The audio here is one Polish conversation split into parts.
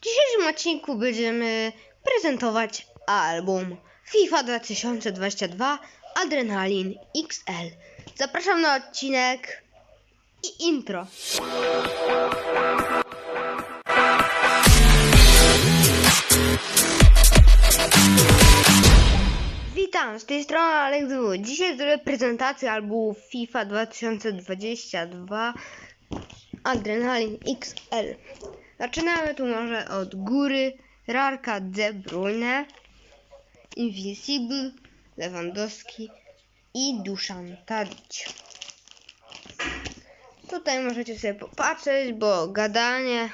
W dzisiejszym odcinku będziemy prezentować album FIFA 2022 Adrenalin XL. Zapraszam na odcinek i intro. Witam, z tej strony Alex W. Dzisiaj zrobię prezentację albumu FIFA 2022 Adrenalin XL. Zaczynamy tu może od góry. Rarka De Bruyne, Invisible, Lewandowski i Duszan Tadic. Tutaj możecie sobie popatrzeć, bo gadanie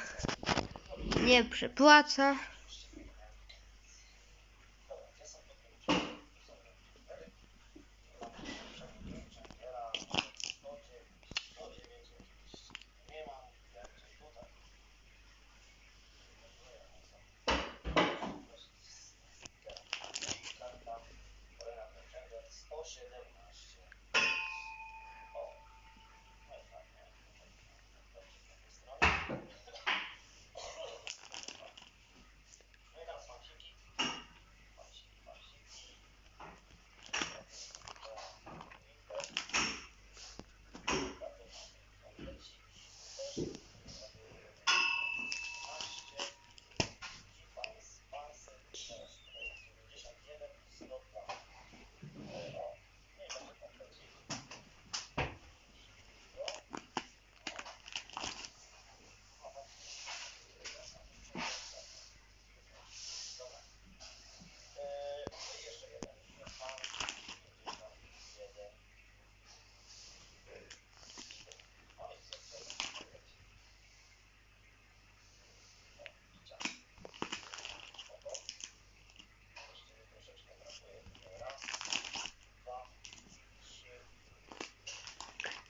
nie przepłaca. bullshit that we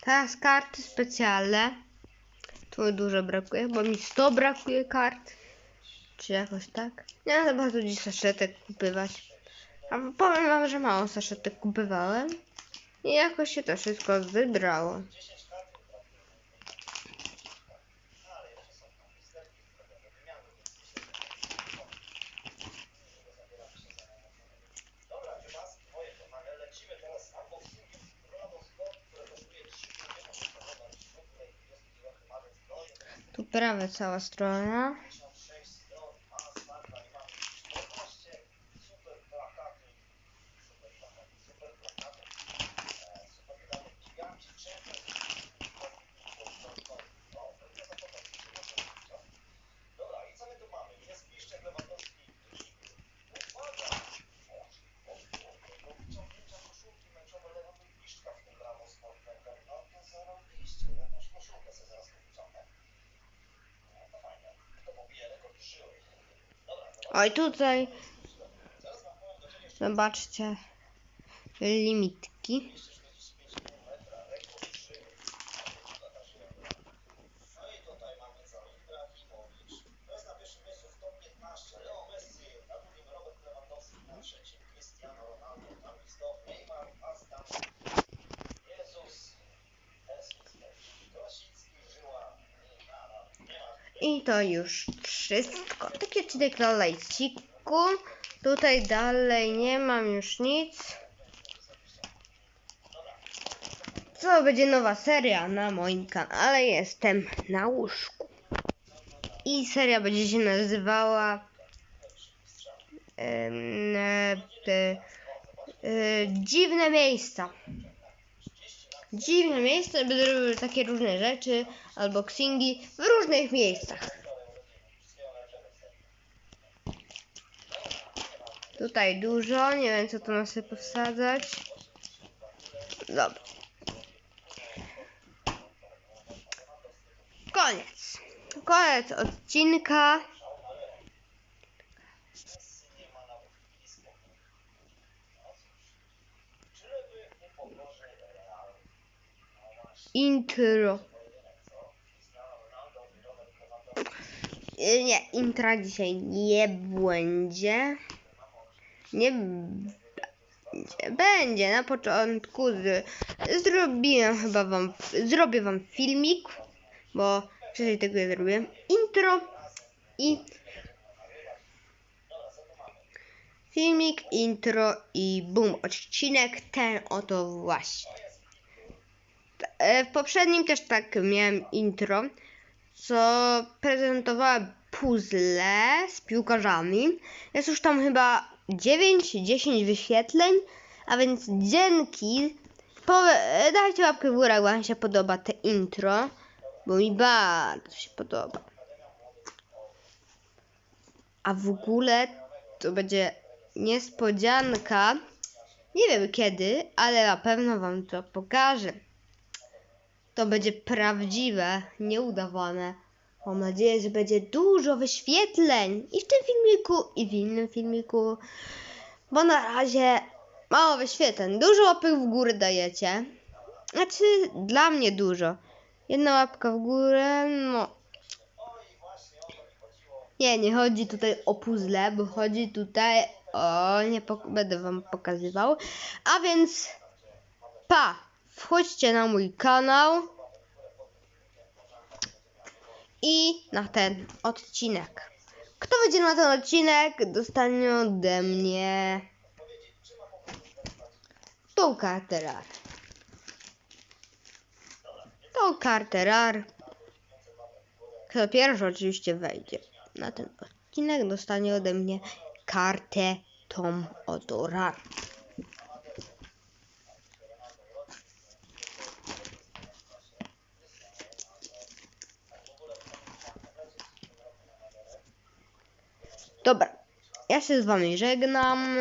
Teraz karty specjalne. Tu dużo brakuje, bo mi 100 brakuje kart. Czy jakoś tak? Nie chyba tu dziś saszetek kupywać. A powiem wam, że mało saszetek kupywałem. I jakoś się to wszystko wybrało. Tu prawie cała strona. Oj, tutaj zobaczcie limitki. I to już wszystko. Taki odcinek na. Tutaj dalej nie mam już nic. Co będzie nowa seria na moim kanale? Jestem na łóżku. I seria będzie się nazywała e, Dziwne miejsca. Dziwne miejsca, będę robił takie różne rzeczy, unboxingi w różnych miejscach. Tutaj dużo, nie wiem co tu ma sobie powsadzać. Dobra. Koniec. Koniec odcinka. Intro. Nie, intra dzisiaj nie będzie. Nie będzie. Będzie na początku. Z, zrobiłem chyba wam. Zrobię wam filmik, bo wcześniej tego nie zrobiłem. Intro i filmik, intro i bum, odcinek ten oto właśnie. E, W poprzednim też tak miałem intro, co prezentowała puzzle z piłkarzami. Jest już tam chyba 9-10 wyświetleń, a więc dzięki. Powe- dajcie łapkę w górę, jak wam się podoba te intro, bo mi bardzo się podoba. A w ogóle to będzie niespodzianka. Nie wiem kiedy, ale na pewno wam to pokażę. To będzie prawdziwe, nieudawane. Mam nadzieję, że będzie dużo wyświetleń i w tym filmiku, i w innym filmiku. Bo na razie mało wyświetleń. Dużo łapek w górę dajecie. Znaczy, dla mnie dużo. Jedna łapka w górę, no. Nie, nie chodzi tutaj o puzzle, bo chodzi tutaj o. Nie będę wam pokazywał. A więc. Pa! Wchodźcie na mój kanał. I na ten odcinek. Kto będzie na ten odcinek, dostanie ode mnie tą kartę RAR. Tą kartę RAR. Kto pierwszy oczywiście wejdzie na ten odcinek, dostanie ode mnie kartę tą oto RAR. Dobra, ja się z wami żegnam.